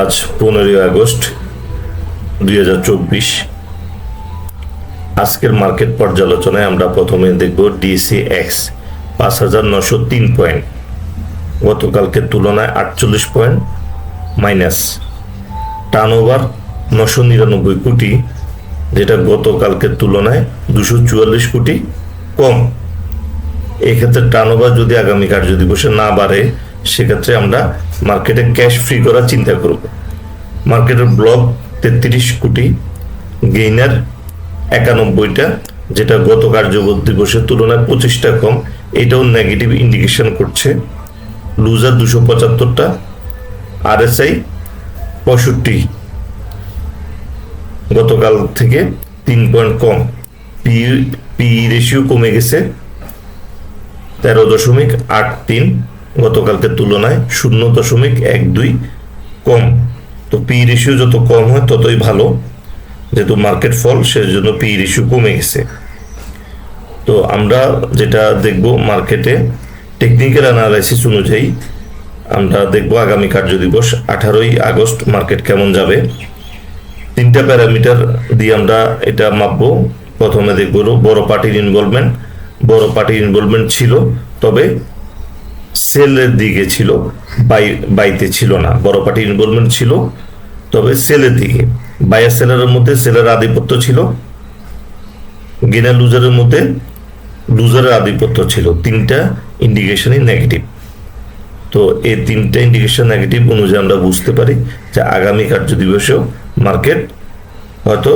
আজ পনেরোই আগস্ট দুই হাজার চব্বিশ। আজকের মার্কেট পর্যালোচনায় আমরা প্রথমে দেখব ডিসি এক্স পাঁচ হাজার নশো তিন পয়েন্ট। গতকালকের তুলনায় আটচল্লিশ পয়েন্ট মাইনাস। টার্ন ওভার নশো নিরানব্বই কোটি, যেটা গতকালকের তুলনায় দুশো চুয়াল্লিশ কোটি কম। এক্ষেত্রে টার্ন ওভার যদি আগামী কার্য দিবসে না বাড়ে সেক্ষেত্রে আমরা মার্কেটে ক্যাশ ফ্রি করার চিন্তা করব। মার্কেটের ব্লক তেত্রিশ কোটি গেইনার একানব্বইটা, যেটা গত কার্যবর দিবসের তুলনায় পঁচিশটা কম, এটাও নেগেটিভ ইন্ডিকেশন করছে। লুজার দুশো পঁচাত্তরটা আরএসআই পঁয়ষট্টি, গতকাল থেকে তিন পয়েন্ট কম। পি পি রেশিও কমে গেছে তেরো দশমিক আট তিন গতকালকের তুলনায় শূন্য দশমিক এক দুই কম। তো পি রেশিও যত কম হয়, ততই ভালো। যেহেতু মার্কেট ফল সেজন্য পি রেশিও কমে গেছে। তো আমরা যেটা দেখব মার্কেটে টেকনিক্যাল অ্যানালাইসিস অনুযায়ী আমরা দেখব আগামী কার্য দিবস, আঠারোই আগস্ট মার্কেট কেমন যাবে। তিনটা প্যারামিটার দিয়ে আমরা এটা মাপবো। প্রথমে দেখব বড় পার্টির ইনভলভমেন্ট বড় পার্টির ইনভলভমেন্ট ছিল, তবে সেলের দিকে ছিল, বাই, বাইতে ছিল না, বড় পার্টি ইনভলভমেন্ট ছিল, তবে সেলের দিকে। বায়ার সেলারের মধ্যে সেলের আধিপত্য ছিল, গেনার লুজারের মধ্যে লুজারের আধিপত্য ছিল, তিনটা ইন্ডিকেশনই নেগেটিভ তো এই তিনটা ইন্ডিকেশন নেগেটিভ অনুযায়ী আমরা বুঝতে পারি যে আগামী কার্য দিবসেও মার্কেট হয়তো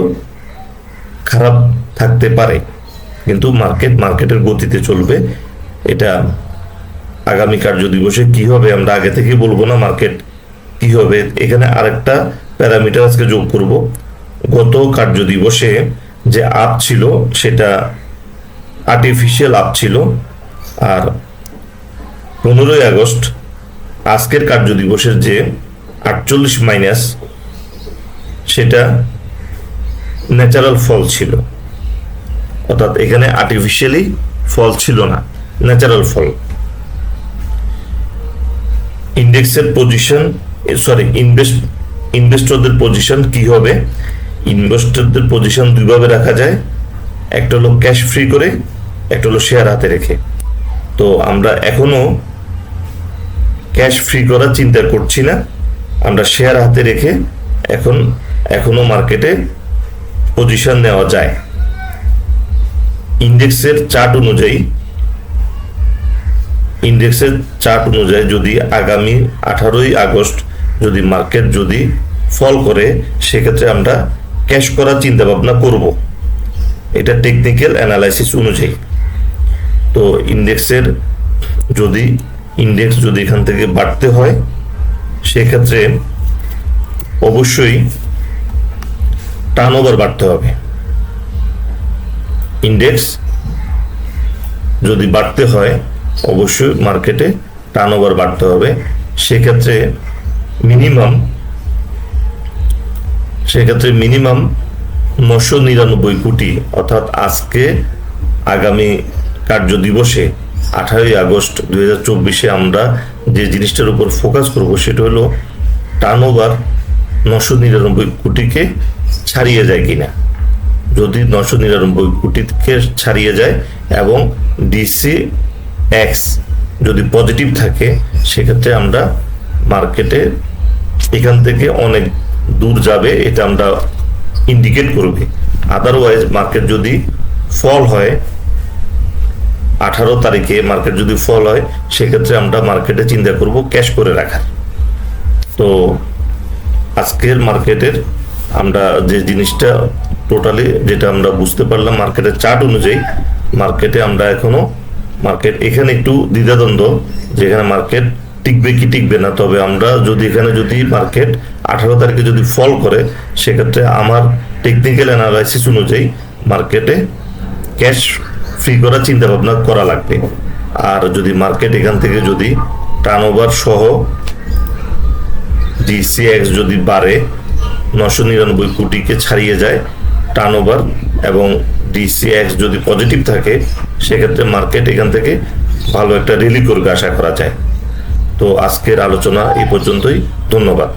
খারাপ থাকতে পারে, কিন্তু মার্কেট মার্কেটের গতিতে চলবে, এটা আগামী কার্য দিবসে কি হবে? আমরা আগে থেকে বলব না মার্কেট কি হবে? এখানে আরেকটা প্যারামিটার আজকে যোগ করব। গত কার্য দিবসে যে আপ ছিল, সেটা আর্টিফিশিয়াল আপ ছিল। আর পনেরোই আগস্ট, আজকের কার্য দিবসের যে আটচল্লিশ মাইনাস সেটা ন্যাচারাল ফল ছিল। অর্থাৎ এখানে আর্টিফিশিয়ালি ফল ছিল না ন্যাচারাল ফল ইন্ডেক্সের পজিশন সরি ইনভেস্ট ইনভেস্টরদের পজিশন কি হবে? ইনভেস্টরদের পজিশন দুইভাবে রাখা যায়। একটা হলো ক্যাশ ফ্রি করে, একটা হলো শেয়ার হাতে রেখে। তো আমরা এখনও ক্যাশ ফ্রি করার চিন্তা করছি না। আমরা শেয়ার হাতে রেখে এখন, এখনও মার্কেটে পজিশন নেওয়া যায়। ইন্ডেক্সের চার্ট অনুযায়ী ইন্ডেক্সের চার্ট অনুযায়ী যদি আগামী আঠারোই আগস্ট যদি মার্কেট যদি ফল করে, সেক্ষেত্রে আমরা ক্যাশ করার চিন্তা ভাবনা করব। এটা টেকনিক্যাল অ্যানালাইসিস অনুযায়ী। তো ইন্ডেক্সের যদি, ইন্ডেক্স যদি এখান থেকে বাড়তে হয়, সেক্ষেত্রে অবশ্যই টার্ন ওভার বাড়তে হবে। ইন্ডেক্স যদি বাড়তে হয় অবশ্যই মার্কেটে টার্ন ওভার বাড়তে হবে। সেক্ষেত্রে মিনিমাম সেক্ষেত্রে মিনিমাম নশো নিরানব্বই কোটি, অর্থাৎ আজকে আগামী কার্য দিবসে আঠারোই আগস্ট দুই চব্বিশে আমরা যে জিনিসটার উপর ফোকাস করব সেটা হলো টার্ন ওভার নশো নিরানব্বই কোটিকে ছাড়িয়ে যায় কিনা। যদি নশো নিরানব্বই কোটিকে ছাড়িয়ে যায় এবং ডিসি এক্স যদি পজিটিভ থাকে, সেক্ষেত্রে আমরা মার্কেটে এখান থেকে অনেক দূর যাবে, এটা আমরা ইন্ডিকেট করবে। আদারওয়াইজ মার্কেট যদি ফল হয়, আঠারো তারিখে মার্কেট যদি ফল হয়, সেক্ষেত্রে আমরা মার্কেটে চিন্তা করব ক্যাশ করে রাখার। তো আজকের মার্কেটের আমরা যে জিনিসটা টোটালি যেটা আমরা বুঝতে পারলাম মার্কেটের চার্ট অনুযায়ী মার্কেটে আমরা এখনও মার্কেট। এখানে একটু দ্বিধাদ্বন্দ্ব, যেখানে মার্কেট টিকবে কি টিকবে না। তবে আমরা যদি এখানে যদি মার্কেট আঠারো তারিখে যদি ফল করে, সেক্ষেত্রে আমার টেকনিক্যাল অ্যানালাইসিস অনুযায়ী মার্কেটে ক্যাশ ফ্রি করার চিন্তা ভাবনা করা লাগবে। আর যদি মার্কেট এখান থেকে যদি টার্ন ওভার সহ ডিসিএক্স যদি বাড়ে, নশো নিরানব্বই কোটিকে ছাড়িয়ে যায় টার্ন ওভার এবং ডিসিএক্স যদি পজিটিভ থাকে, সেক্ষেত্রে মার্কেট এখান থেকে ভালো একটা রিলি করবে আশা করা যায়। তো আজকের আলোচনা এই পর্যন্তই। ধন্যবাদ।